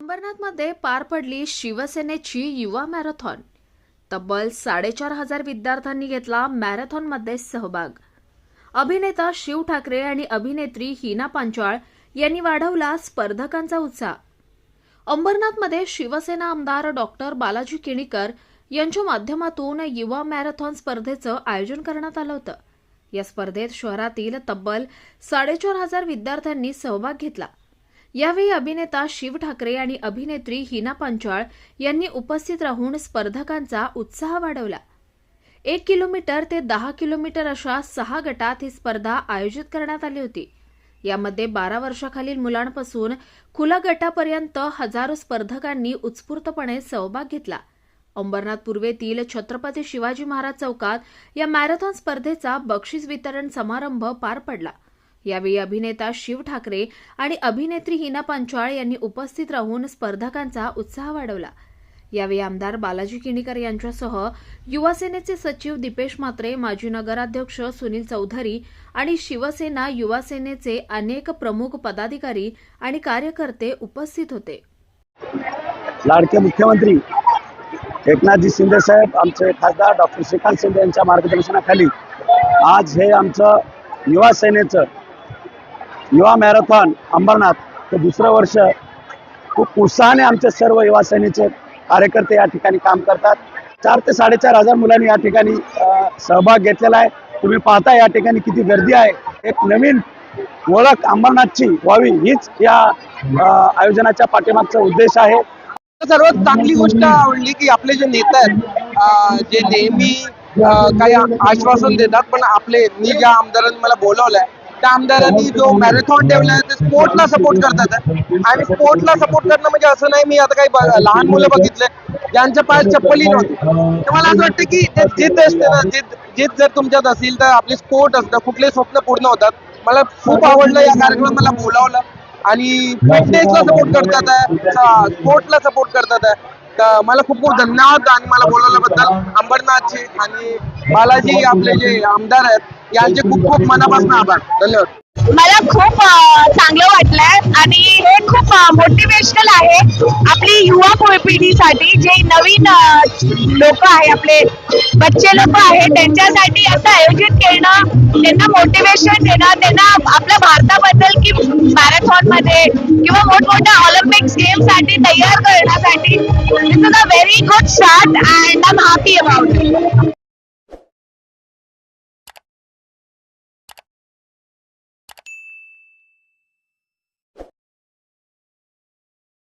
अंबरनाथमध्ये पार पडली शिवसेनेची युवा मॅरेथॉन. तब्बल साडेचार हजार विद्यार्थ्यांनी घेतला मॅरेथॉनमध्ये सहभाग. अभिनेता शिव ठाकरे आणि अभिनेत्री हिना पांचाळ यांनी वाढवला स्पर्धकांचा उत्साह. अंबरनाथमध्ये शिवसेना आमदार डॉक्टर बालाजी किणीकर यांच्या माध्यमातून युवा मॅरेथॉन स्पर्धेचं आयोजन करण्यात आलं होतं. या स्पर्धेत शहरातील तब्बल साडेचार हजार विद्यार्थ्यांनी सहभाग घेतला. यावेळी अभिनेता शिव ठाकरे आणि अभिनेत्री हिना पांचाळ यांनी उपस्थित राहून स्पर्धकांचा उत्साह वाढवला. एक किलोमीटर ते दहा किलोमीटर अशा सहा गटात ही स्पर्धा आयोजित करण्यात आली होती. यामध्ये बारा वर्षाखालील मुलांपासून खुला गटापर्यंत हजारो स्पर्धकांनी उत्स्फूर्तपणे सहभाग घेतला. अंबरनाथ पूर्वेतील छत्रपती शिवाजी महाराज चौकात या मॅरेथॉन स्पर्धेचा बक्षीस वितरण समारंभ पार पडला. यावेळी अभिनेता शिव ठाकरे आणि अभिनेत्री हिना पांचाळ यांनी उपस्थित राहून स्पर्धकांचा उत्साह वाढवला. यावेळी आमदार बालाजी किणीकर यांच्यासह युवासेनेचे सचिव दीपेश म्हात्रे माजी नगराध्यक्ष सुनील चौधरी आणि शिवसेना युवासेनेचे अनेक प्रमुख पदाधिकारी आणि कार्यकर्ते उपस्थित होते. लाडके मुख्यमंत्री एकनाथजी शिंदे साहेब आमचे खासदार डॉक्टर श्रीकांत शिंदे यांच्या मार्गदर्शनाखाली आज हे आमचं युवा सेनेचं युवा मॅरेथॉन अंबरनाथ हे दुसरं वर्ष खूप उत्साहाने आमचे सर्व युवा सेनेचे कार्यकर्ते या ठिकाणी काम करतात. चार ते साडेचार हजार मुलांनी या ठिकाणी सहभाग घेतलेला आहे. तुम्ही पाहता या ठिकाणी किती गर्दी आहे. एक नवीन ओळख अंबरनाथची व्हावी हीच या आयोजनाच्या पाठीमागचा उद्देश आहे. सर्वात चांगली गोष्ट आवडली की आपले जे नेते आहेत जे नेहमी काही आश्वासन देतात पण आपले मी ज्या आमदारांनी मला बोलवलंय त्या आमदारांनी जो मॅरेथॉन ठेवलाय ते स्पोर्टला सपोर्ट करतात आणि स्पोर्टला सपोर्ट करणं म्हणजे असं नाही मी आता काही लहान मुलं बघितले ज्यांच्या पायात चप्पलही नव्हती. तर मला असं वाटतं की ते जिद्द असते ना जिद्द जिद्द जर तुमच्यात असेल तर आपले स्पोर्ट असतं कुठले स्वप्न पूर्ण होतात. मला खूप आवडलं या कार्यक्रमात मला बोलावलं. आणि फिटनेसला सपोर्ट करतात आहे स्पोर्टला सपोर्ट करतात. आहे तर मला खूप खूप धन्यवाद आणि मला बोलवल्याबद्दल अंबरनाथचे आणि बालाजी आपले जे आमदार आहेत यांचे खूप खूप मनापासून आभार. धन्यवाद. मला खूप चांगलं वाटलंय आणि हे खूप मोटिवेशनल आहे आपली युवा पिढीसाठी जे नवीन लोक आहे आपले बच्चे लोक आहे त्यांच्यासाठी असं आयोजित करणं त्यांना मोटिवेशन देणं त्यांना आपल्या भारताबद्दल की मॅरेथॉनमध्ये किंवा मोठमोठ्या ऑलिम्पिक्स गेमसाठी तयार करण्यासाठी this is a very good start and I am happy about